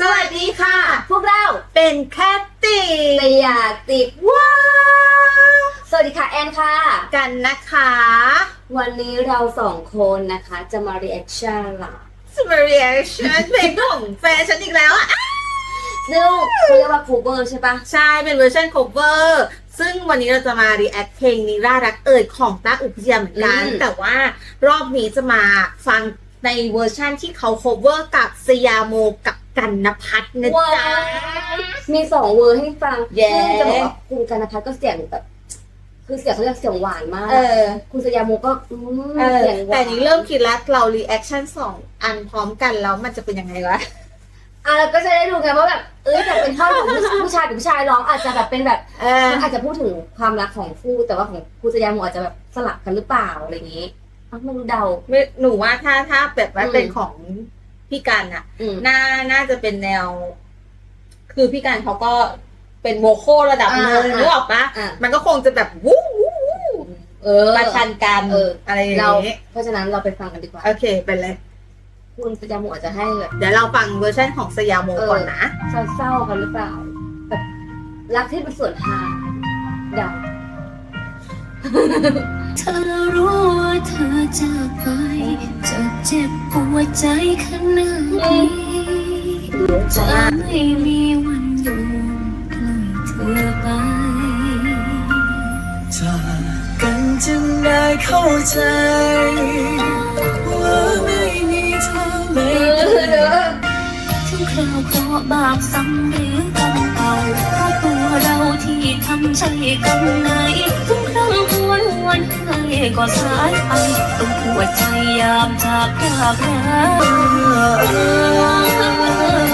สวัสดีค่ะ พวกเราเป็นแคตตี้แต่อยากติดว้าวสวัสดีค่ะ แอนค่ะ กันนะคะ วันนี้เราสองคนนะคะจะมา reaction ล่ะสมารีแอคชั่นเพลงของแฟนฉันอีกแล้วอะซึ่งเขาเรียกว่า cover ใช่ปะใช่เป็นเวอร์ชัน cover ซึ่งวันนี้เราจะมา react เพลงนี้ร่ารักเอ่ยของต้าอุพยาเหมือนกัน แต่ว่ารอบนี้จะมาฟังในเวอร์ชันที่เขา cover กับสยามโมกับ กันนพัฒน์นะว้าจ๊ะวมีสองเวอร์ให้ฟังแย่ ซึ่งจะบอกว่าคุณกันนภัทรก็เสียงแบบ คือเสียงเขาเรียกเสียงหวานมาก เออ คุณสยามโมก็อืมเออ เสียงหวานแต่นี้เริ่มคิดแล้วเรา reaction สองอันพร้อมกันแล้วมันจะเป็นยังไงวะ อะเราก็จะได้ดูไงว่าแบบ เอ้ยแต่เป็นท่อนของผู้ผู้ชายกับผู้ชายร้องอาจจะแบบเป็นแบบเออมันอาจจะพูดถึงความรักของคู่แต่ว่าของคุณสยามโมอาจจะแบบสลับกันหรือเปล่าอะไรอย่างนี้อ้าวไม่รู้เดา ไม่หนูว่าถ้าถ้าแบบว่าอืมเป็นของ พี่กันอะอืม น่าน่าจะเป็นแนว คือพี่กันเขาก็เป็นโวโคระดับหนึงอ่าอ่านึกออกปะอะมันก็คงจะแบบวู้วู้วู้เออ ประชันกันเออ อะไรอย่างเรานี้เพราะฉะนั้นเราไปฟังกันดีกว่าโอเคไปเลย คุณสยามโมอาจจะให้แบบ เดี๋ยวเราฟังเวอร์ชันของสยามโมเออ ก่อนนะ เศร้าๆกันหรือเปล่าแบบรักที่เป็นส่วนทางเดา เธอรู้ว่าเธอจากไปจะเจ็บปวดใจขนาดนี้จะไม่มีวันอยู่ใกล้เธอไปจากกันจึงได้เข้าใจ ว่าไม่มีเธอไม่ได้อถึงคราวเคราะห์บาปซ้ำหรือกรรมเก่าเพราะตัวเราที่ทำใช่กรรมไหน วนหวนให้ก็สายไปต้องปวดใจยามจากรากรักค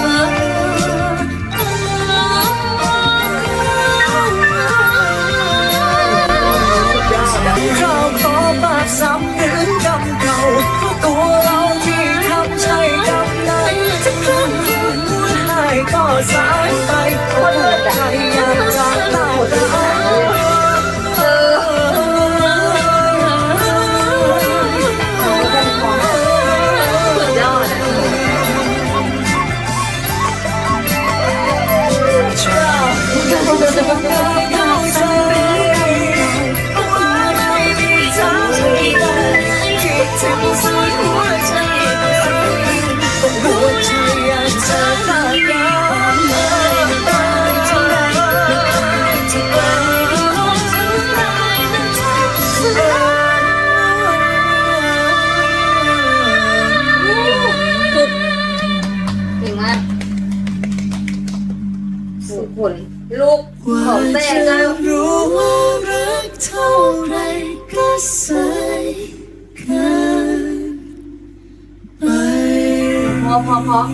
พอพอ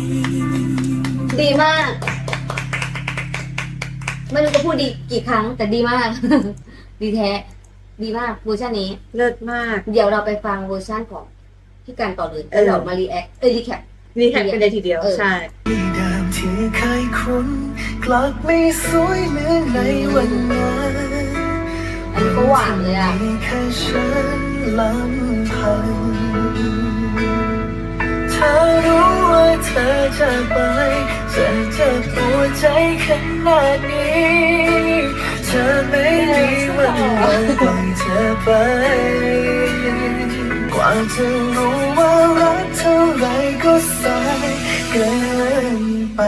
พอดีมาก ไม่รู้จะพูดดีกี่ครั้ง แต่ดีมาก ดีแท้ ดีมากเวอร์ชันนี้ เลิศมาก เดี๋ยวเราไปฟังเวอร์ชันของพี่การต่อเลยแล้วเรามารีแอคเอ้ยรีแคปนี่แค่กันเลยทีเดียวเออใช่ที่เดิมที่เคยคุ้นกลับไม่สวยเหมือนในวันนั้นอันนี้ก็หวานเลยอะมีแค่ฉันลำพังเธอรู้ว่าเธอจะไปจะเจ็บปวดใจขนาดนี้ เธอไม่มีวันวันปล่อยเธอไปกว่าจะรู้ว่ารักเท่าไรก็สายเกินไป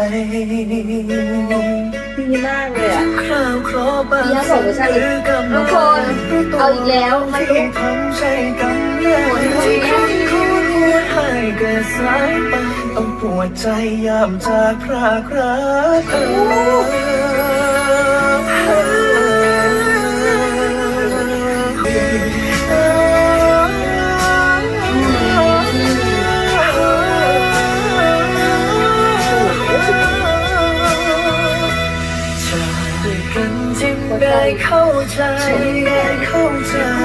ดีมากเลยอะคราวเคราะห์บางเดี๋ยวส่งเวอร์ชันอีกทุกคนเอาอีกแล้วมันลุที่กทำใจ ให้เกิดสายไปต้องปวดใจยามจากพรากรักจากด้วยกันจึงได้เข้าใจได้เข้าใจ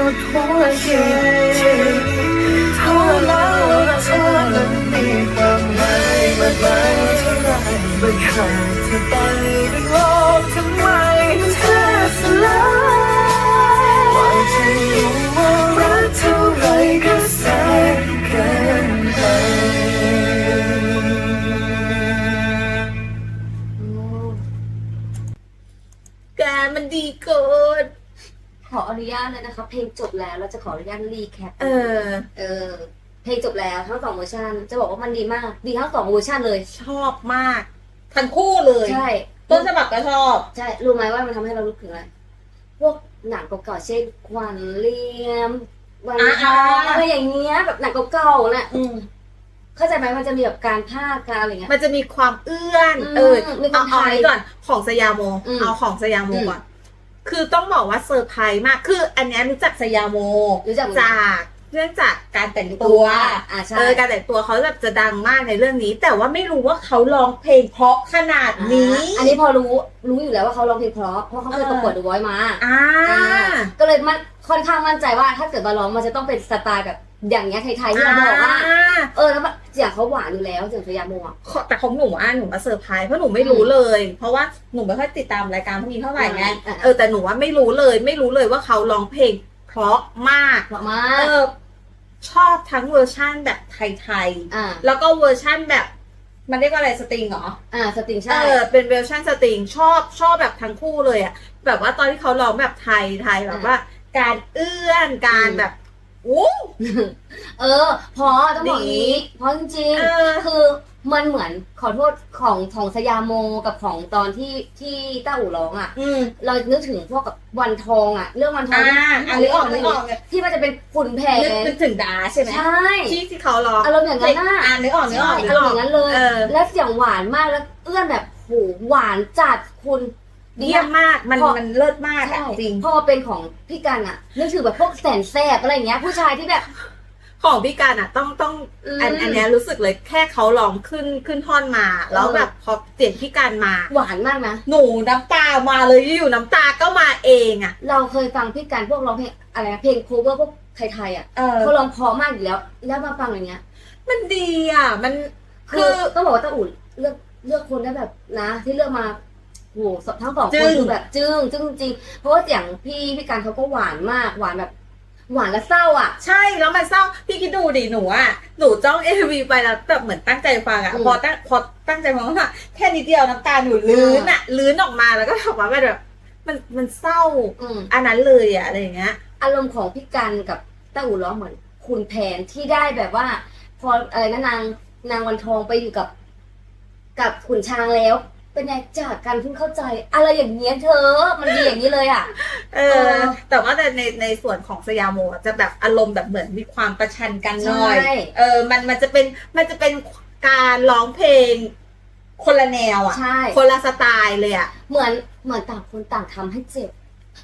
สุดหัวใจเท่าแล้วเธอนั้นมีความหมายมากมายเท่าไรไม่ขาดเธอไปเป็น นุญาตเลยนะคะ เพลงจบแล้วเราจะขออนุญาตรีแคปเออ เออเพลงจบแล้วทั้งสองเวอร์ชันจะบอกว่ามันดีมาก ดีทั้งสองเวอร์ชันเลย ชอบมาก ทั้งคู่เลย ใช่ ต้นฉบับก็ชอบ ใช่ รู้ไหมว่ามันทำให้เรารู้ถึงอะไร พวกหนังเก่าๆเช่นควันเลียม วันอ่าทองอะไรอย่างเงี้ยแบบหนังเก่าๆน่ะอืมเข้าใจไหมมันจะมีแบบการภาคการอะไรเงี้ย มันจะมีความเอื้อนอืมเออมีควาเอามเอาไทยนี้ก่อน ของสยามโมอืมเอาของสยามโมอืมก่อน คือต้องบอกว่าเซอร์ไพรส์มาก คืออันเนี้ยรู้จักสยามโมรู้จักไหมจากเรื่องจากการแต่งตัวอ่าใช่ เออการแต่งตัวเขาแบบจะดังมากในเรื่องนี้ แต่ว่าไม่รู้ว่าเขาร้องเพลงเพราะขนาดนี้อ่าอันนี้พอรู้รู้อยู่แล้วว่าเขาร้องเพลงเพราะเพราะเขาเคยประกวดดูไว้มา อ่าอ่าก็เลยมันค่อนข้างมั่นใจว่าถ้าเกิดมาร้องมันจะต้องเป็นสไตล์แบบ อย่างเงี้ยไทยๆที่เราบอกว่า เออแล้วมันเสียงเขาหวานอยู่แล้วเสียงพยาโมอะขอแต่ของหนูอะหนูมาเซอร์ไพรส์เพราะหนูไม่รู้เลย เพราะว่าหนูไม่ค่อยติดตามรายการพวกนี้เท่าไหร่ไงอ่า เออแต่หนูว่าไม่รู้เลย ไม่รู้เลยว่าเขาร้องเพลง เพราะมากเพราะมาเอกอชอบทั้งเวอร์ชั่นแบบไทยอ่าๆแล้วก็เวอร์ชั่นแบบ มันเรียกว่าอะไรสตริงเหรอ อ่าสติงเอใช่ อเป็นเวอร์ชันสตริงชอบชอบแบบทั้งคู่เลยอะแบบว่าตอนที่เขาร้องแบบไทยไทยแบบว่า การเอื้อนการแบบโอ้เออเพราะต้องบอกอย่างนี้ เพราะจริงเออ ๆคือมันเหมือนขอโทษของของสยามโมกับของตอนที่ที่ต้าอู่ร้องอะ อืมเรานึกถึงพวกกับวันทองอะ เรื่องวันทองอ่าที่อันนี้ออกนึกออกเลยที่มันจะเป็นฝุ่นแผ่นึกนึกถึงดาใช่ไหมใช่ที่ที่เขาร้องอารมณ์อย่างนั้นน่ะอ่านึกออกนึกออกใช่นึกออกอารมณ์อย่างนั้นเลย เออ และเสียงหวานมากแล้วเอื้อนแบบโหหวานจัดคุณ ดีเยี่ยมมากมากมันพอ มันเลิศมากอะใช่จริง พอเป็นของพี่กันอะนึกถึงแบบพวกแสนแสบอะไรอย่างเงี้ย ผู้ชายที่แบบ ของพี่การอะต้องต้องมอันอันเนี้ยรู้สึกเลยแค่เขาร้องขึ้นขึ้นท่อนมา แล้วเออ แบบพอเสียงพี่การมา หวานมากนะ หนูน้ำตามาเลยอยู่น้ำตาก็มาเองอะเราเคยฟังพี่กันพวกร้องเพลงอะไรนะเพลงโคเวอร์พวกไทยๆอะเออ เขาร้องเพอมากอยู่แล้ว แล้วมาฟังอย่างเงี้ย มันดีอะมันคืคืออต้องบอกว่าตาอุ่นเลือกเลือกคนได้แบบนะ ที่เลือกมา โหทั้งสองจึคนงคือแบบจึ้งจึ้งจริงเพราะว่าเสียงพี่พี่กันเขาก็หวานมากหวานแบบหวานและเศร้าอะ ใช่แล้วมันเศร้าพี่คิดดูดิหนูอะหนูจ้องเอวีไปแล้วแบบเหมือนตั้งใจฟังอะอืมพอตั้งพอตั้งใจฟังว่าแค่นิดเดียวน้ำตาหนูลื้นอะลื้นออกมาแล้วก็แบบว่าแบบ มันมันเศร้าอืม อันนั้นเลยอะอะไรอย่างเงี้ย อารมณ์ของพี่กันกับต้าอู่ร้องเหมือนคุณแผนที่ได้แบบว่า พออะไรนะนางนางวันทองไปอยู่กับ กับขุนช้างแล้ว เป็นไงจากกันเพิ่งเข้าใจ อะไรอย่างเงี้ยเธอ มันดีอย่างนี้เลยอะ เอเอออ แต่ว่าในในในส่วนของสยามโมอะจะแบบอารมณ์แบบเหมือนมีความประชันกันหน่อย ใช่ เออ มันมันจะเป็นมันจะเป็นการร้องเพลงคนละแนวอะใช่ คนละสไตล์เลยอะเหมือนเหมือนต่างคนต่างทำให้เจ็บ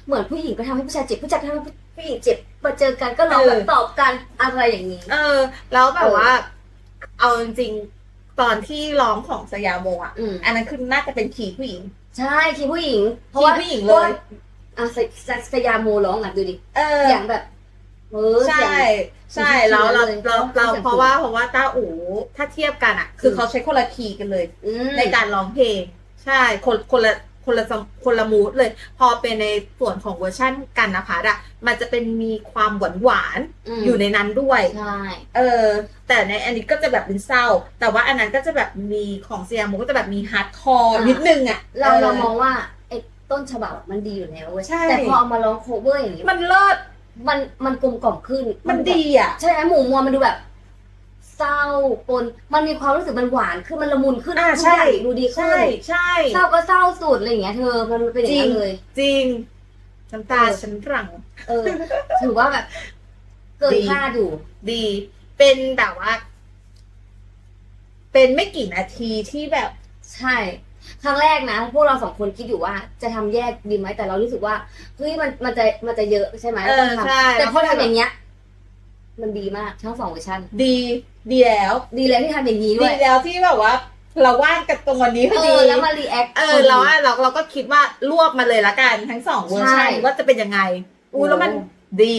เหมือนผู้หญิงก็ทำให้ผู้ชายเจ็บผู้ชายก็ทำให้ผู้หญิงเจ็บมาเจอกันก็ร้องแบบตอบกันอะไรอย่างนี้ เออ แล้วแบบเออว่า เอาจริงๆ ตอนที่ร้องของสยามโมอะอืม อันนั้นคือน่าจะเป็นขี่ผู้หญิง ใช่คีย์ผู้หญิง เพราะว่าคีย์ผู้หญิงเลย พราะว่าอะสสสยามโมร้องอะดูดิเออ เสียงแบบเออใช่เสียง ใช่เสียงแล้วเราเลยเราเราเสียง เพราะว่าเพราะว่าต้าอู๋ถ้าเทียบกันอะคือมเขาใช้คนละคีย์กันเลย อืมในการร้องเพลง ใช่คนคนละ คนละสมคนละมูดเลย พอเป็นในส่วนของเวอร์ชั่นกันนภัสอะมันจะเป็นมีความหวานหวานๆมอยู่ในนั้นด้วยใช่เออ แต่ในอันนี้ก็จะแบบเป็นเศร้า แต่ว่าอันนั้นก็จะแบบมีของเซียมูก็จะแบบมีฮาร์ดคอร์นิดนึงอะเราออเรามองว่าไอ้ต้นฉบับอะมันดีอยู่แล้วเว้ยใช่แต่พอเอามาร้องโคเวอร์อย่างนี้มันเลิศมันมันกลมกล่อมขึ้น มันดีอะใช่ไหมหมูมัวมันดูแบบ เศร้าปนมันมีความรู้สึกมันหวานขึ้นมันละมุนขึ้นอ่าทุกใช่อย่างดูดีขึ้ใช่นใช่เศร้าก็เศร้าสุดอะไรอย่างเงี้ยเธอมันเป็นอย่างนั้นเลย จริงน้ำตาเออ ฉันหลังเออ ถือว่าแบบ เกินดี คาดอยู่ ดี เป็นแบบว่า เป็นไม่กี่นาทีที่แบบ ใช่ ครั้งแรกนะ พวกเราสองคนคิดอยู่ว่า จะทำแยกดีไหมแต่เรารู้สึกว่าเฮ้ยมันมันจะมันจะเยอะใช่ไหมเออต้องทำใช่ แต่พอทำอย่างเงี้ย มันดีมากทั้งสองเวอร์ชันดี ดีแล้ว ดีเลยที่ทำอย่างนี้ด้ดีวยแล้วที่แบบว่า เราว่างกันตรงวันนี้พอเอดีอแล้วมารีแอค เออเราว่าเราเราก็คิดว่ารวบมาเลยละกัน ทั้งสองเวอร์ชันใช่ว่าจะเป็นยังไงอู้โอ้แล้วมันดี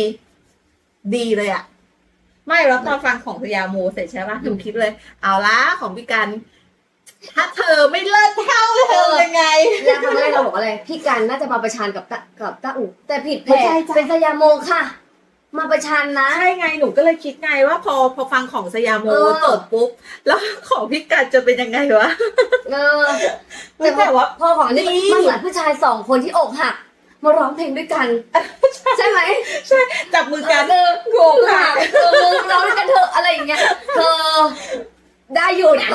ดีเลยอะไม่แล้วตอนฟังของสยามโมเสร็จใช่ปะหนูคิดเลย เอาละของพี่กัน ถ้าเธอไม่เลิศเท่าเธอยังไง แล้วครั้งแรกเราบอกอะไร พี่กันน่าจะมาประชันกับตะกับตาอุแต่ผิดแผไม่นใช่จ้ะ เป็นสยามโมค่ะ มาประชันนะ ใช่ไงหนูก็เลยคิดไงว่าพอพอฟังของสยามโมเออจบปุ๊บ แล้วของพี่กันจะเป็นยังไงวะ เออแต่ว่า พอของนี่ดี มันเหมือนผู้ชายสองคนที่อกหัก มาร้องเพลงด้วยกัน ใช่ไหมจับมือกันเออโงงค่ะ เออมึงร้องด้วยกันเถอะอะไรอย่างเงี้ยเธอได้อยู่นะ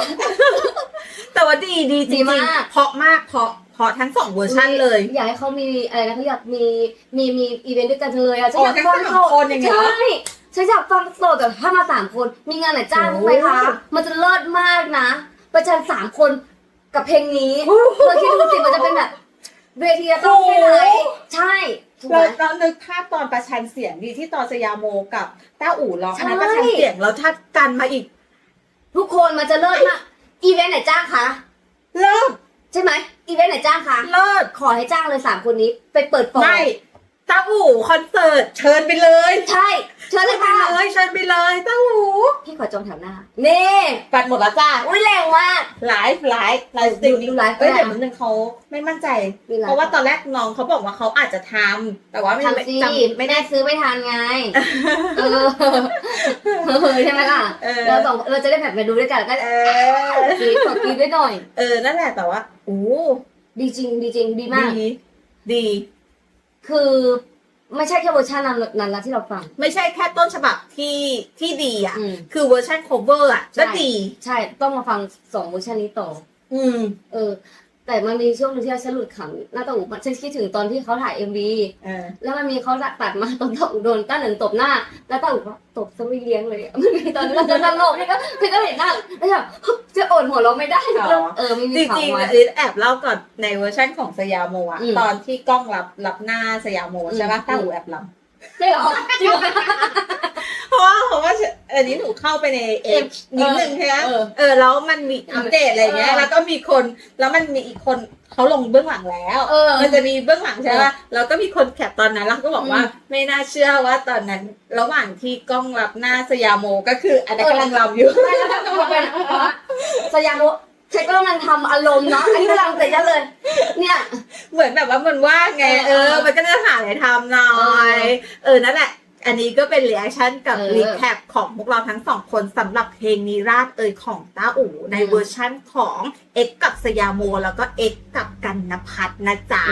แต่ว่าดีดีจดีริงมาก ๆเพราะมากเพราะเพ ราะทั้งสองเวอร์ชันเลยอยากให้เขามีอะไรนะเขาอยากมีมีมีอีเวนต์ด้วยกันเลยอะฉันอ๋ออยากฟังทั้งสามคนอย่างเงี้ยใช่ฉันอยากฟังโสดแต่ถ้ามาสามคน มีงานไหนจ้างโอ้ไหมคะ มันจะเลิศมากนะ ประชันสามคนกับเพลงนี้เราคิดดูสิมันจะเป็นแบบเวทีจะต้องแค่ไหนใช่ถูกไหมเราเรานึกภาพตอนประชันเสียงดีที่ตอนสยามโมกับต้าอู่ร้องอันนั้นใช่ประชันเสียงแล้วถ้ากันมาอีก ทุกคนมันจะเลิศมากอีเวนต์ไหนจ้างคะเลิศใช่ไหม อีเวนต์ไหนจ้างคะ เลิศขอให้จ้างเลยสามคนนี้ ไปเปิดฟอร์มไม่ ต้าอู่คอนเสิร์ตเชิญไปเลยใช่เชิญเลยไปค่ะเลยเชิญไปเลยต้าอู่พี่ขอจองแถวหน้าเน่ปัดหมดแล้วจ้าอุ้ยแรงมาก ไลฟ์ไลฟ์ไลฟ์สตรีมมิ่งดูไลฟ์ก็เอ้ยได้เดี๋ยวมันนึงเขาไม่มั่นใจมีไลฟ์เพราะว่าตอนแรกน้องเขาบอกว่าเขาอาจจะทำแต่ว่าไม่ทำสิจำไม่ไม่ได้ได้ซื้อไม่ทานไงเออเออใช่ไหมล่ะเออเราสองเราจะได้แบบมาดูด้วยกันก็เออกรีดกดกรีดด้วยหน่อย เออนั่นแหละแต่ว่าโอ้ดีจริงดีจริงดีมากดีดี คือไม่ใช่แค่เวอร์ชันนั้นนั้นนะที่เราฟัง ไม่ใช่แค่ต้นฉบับที่ที่ดีอะ อืม คือเวอร์ชัน cover อะใช่ก็ดี ใช่ต้องมาฟังสองเวอร์ชันนี้ต่อ อืม เออ แต่มันมีช่วงหนึงที่ฉันหลุดขำหน้าตาอูมันฉันคิดถึงตอนที่เขาถ่ายเอ็มวีเออแล้วมันมีเขาตัดมาตอนตาอูโดนต้าหนึ่งตบหน้า แล้วต้าอูก็ตบซะไม่เลี้ยงเลยอะมันมีตอนนั้นตอนตลกนี่ก็พี่ก็เห็นหน้าแล้วแบบจะอดหัวเราะไม่ได้อ๋อแล้วเออไม่มีจริงข่าวจริงไว้ ลิแอบเล่าก่อนในเวอร์ชันของสยามโมอะอืมตอนที่กล้องรับรับหน้าสยามโมใช่ปะอืม ต้าอูแอบล ใช่เหรอจริงเหรอำเพราะว่าเพราะว่าอันนี้หนูเข้าไปในเอฟนิดนึงใช่ไหมเออเออแล้วมันมีอัปเดตอะไรเงี้ย เออแล้วก็มีคนแล้วมันมีอีกคนเขาลงเบื้องหลังแล้วเออมันจะมีเบื้องหลังใช่ปะแล้วก็มีคนแคปตอนนั้นแล้วก็บอกว่าอืมไม่น่าเชื่อว่าตอนนั้น ระหว่างที่กล้องรับหน้าสยามโมก็คืออันนั้นกำลังรำอยู่ ไม่แล้วแบบพอเป็นสยามโม ฉันก็กำลังทำอารมณ์เนาะ อันนี้กำลังแต่ยันเลย เนี่ย เหมือนแบบว่ามันว่างไงเอเอออ มันก็จะหาอะไรทำหน่อย เออ นั่นแหละ อันนี้ก็เป็นเรีแอคชั่นกับเออรีแคปของพวกเราทั้งสองคนสำหรับเพลงนิราศเอยของต้าอู่ในอืม เวอร์ชั่นของเอ็กกับสยามโม แล้วก็เอ็กกับกันนภัทรนะจ๊ะ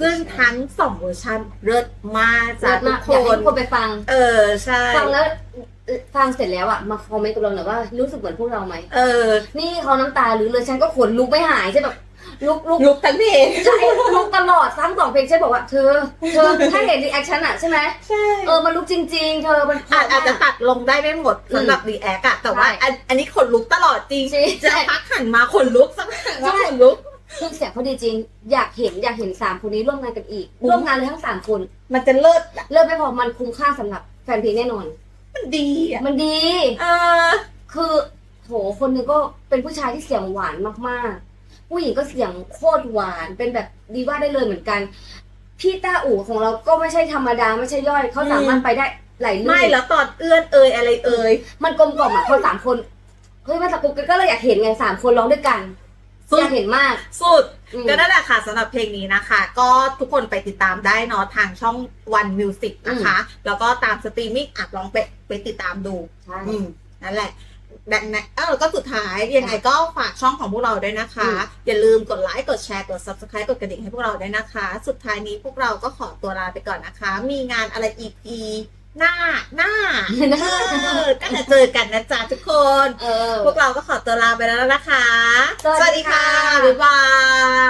ซึ่งทั้งสองเวอร์ชันเลิศมากจ้ะจัดทุมากกอยากให้คนคนไปฟัง เออ ใช่ ฟังแล้วเอ่อ ฟังเสร็จแล้วอะมาคอมเมนต์กับเราหน่อยว่ารู้สึกเหมือนพวกเราไหมเออ นี่เขาน้ำตาหรือเลยฉันก็ขนลุกไม่หายใช่แบบลุกลุกลุกทั้งเพลงใช่ลุกตลอดทั้งสองเพลงฉันบอกว่าเธอ เธอถ้าเห็นรีแอคชั่นอะใช่ไหมใช่เออมันลุกจริง ๆ เธอมันเพอาราจอาจจะมากตัดลงได้ไม่หมดสำหรับรีแอคอะแต่ว่าใช่อันอันนี้ขนลุกตลอดจริงจริงจะใช่พักหันมาขนลุกสักหันมาใช่ขนลุกคือเสียงเขาดีจริง อยากเห็นอยากเห็นสามคนนี้ร่วมงานกันอีกอืมร่วมงานเลยทั้งสามคน มันจะเลิศอะเลิกไม่พอมันคุ้มค่าสำหรับแฟนเพลงแน่นอน มันดีอะมันดี เออ คือโหคนหนึงก็เป็นผู้ชายที่เสียงหวานมากๆ ผู้หญิงก็เสียงโคตรหวานเป็นแบบดีว่าได้เลยเหมือนกัน พี่ต้าอู่ของเราก็ไม่ใช่ธรรมดาไม่ใช่ย่อยเขาสามารถไปได้หลายลื่นไม่แล้วตอนเอื้อนเอยอะไรเอย มันกลมกล่อมอะพอสามคน เฮ้ยมันสักปุ๊บก็เลยอยากเห็นไงสามคนร้องด้วยกันสุ อดยากเห็นมาก สุดอืม ก็นั่นแหละค่ะสำหรับเพลงนี้นะคะ ก็ทุกคนไปติดตามได้เนาะทางช่อง One Music นะคะ แล้วก็ตามสตรีมมิ่งอัดลองไปไปติดตามดู ใช่ อืมนั่นแหละแบบนั้นเออแล้วก็สุดท้ายยังไงก็ฝากช่องของพวกเราด้วยนะคะ อืม อย่าลืมกดไลค์กดแชร์กด subscribe กดกระดิ่งให้พวกเราด้วยนะคะ สุดท้ายนี้พวกเราก็ขอตัวลาไปก่อนนะคะ มีงานอะไรอีกอี หน้าหน้าเออก็จะเจอกันนะจ๊ะทุกคน เออ พวกเราก็ขอตัวลาไปแล้วนะคะ สวัสดีค่ะ บ๊ายบาย